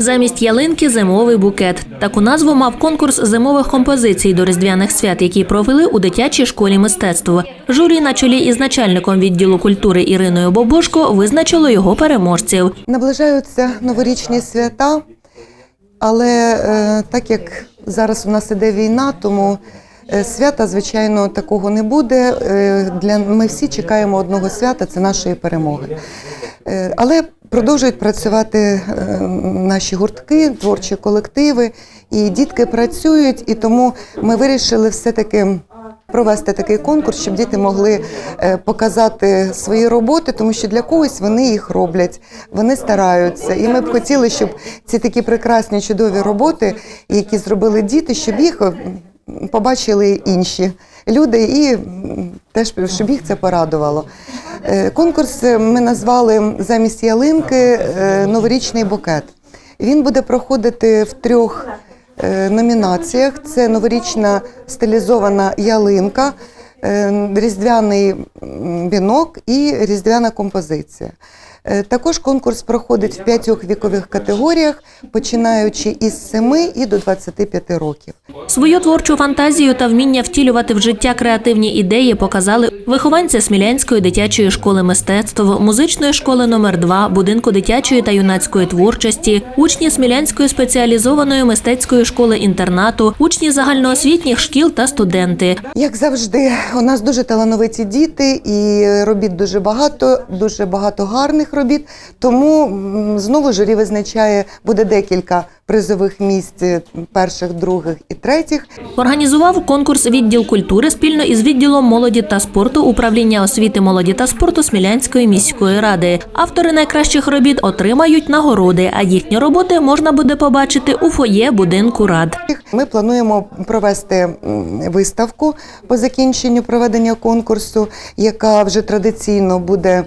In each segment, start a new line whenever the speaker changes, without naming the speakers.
Замість ялинки зимовий букет. Таку назву мав конкурс зимових композицій до різдвяних свят, який провели у дитячій школі мистецтв. Журі на чолі із начальником відділу культури Іриною Бобошко визначило його переможців.
Наближаються новорічні свята, але е, так як зараз у нас іде війна, тому е, свята, звичайно, такого не буде. Е, для, ми всі чекаємо одного свята це нашої перемоги. Е, але продовжують працювати е, наші гуртки, творчі колективи, і дітки працюють, і тому ми вирішили все-таки. Провести такий конкурс, щоб діти могли е, показати свої роботи, тому що для когось вони їх роблять, вони стараються. І ми б хотіли, щоб ці такі прекрасні чудові роботи, які зробили діти, щоб їх е, побачили інші люди, і теж щоб їх це порадувало. Е, Конкурс е, ми назвали замість ялинки е, новорічний букет. Він буде проходити в трьох номінаціях: це новорічна стилізована ялинка, різдвяний бінок і різдвяна композиція. Е, Також конкурс проходить в п'ятьох вікових категоріях, починаючи із 7 і до 25 років.
Свою творчу фантазію та вміння втілювати в життя креативні ідеї показали вихованці Смілянської дитячої школи мистецтв, музичної школи номер 2 будинку дитячої та юнацької творчості, учні Смілянської спеціалізованої мистецької школи інтернату, учні загальноосвітніх шкіл та студенти.
Як завжди, у нас дуже талановиті діти, і робіт дуже багато, дуже багато гарних робіт. Тому знову журі визначає, буде декілька призових місць е, перших, других і третіх.
Організував конкурс відділ культури спільно із відділом молоді та спорту управління освіти молоді та спорту Смілянської міської ради. Автори найкращих робіт отримають нагороди, а їхні роботи можна буде побачити у фоє будинку рад.
Ми плануємо провести виставку по закінченню проведення конкурсу, яка вже традиційно буде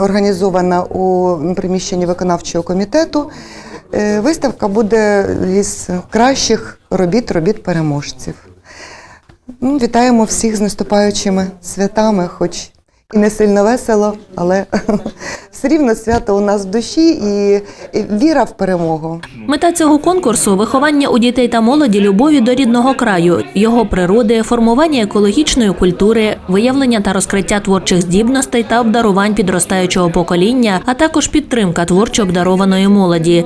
організована у приміщенні виконавчого комітету. Е, Виставка буде із кращих робіт робіт переможців. Ну, вітаємо всіх з наступаючими святами, хоч і не сильно весело, але все рівно свято у нас в душі і віра в перемогу.
Мета цього конкурсу виховання у дітей та молоді любові до рідного краю, його природи, формування екологічної культури, виявлення та розкриття творчих здібностей та обдарувань підростаючого покоління, а також підтримка творчо обдарованої молоді.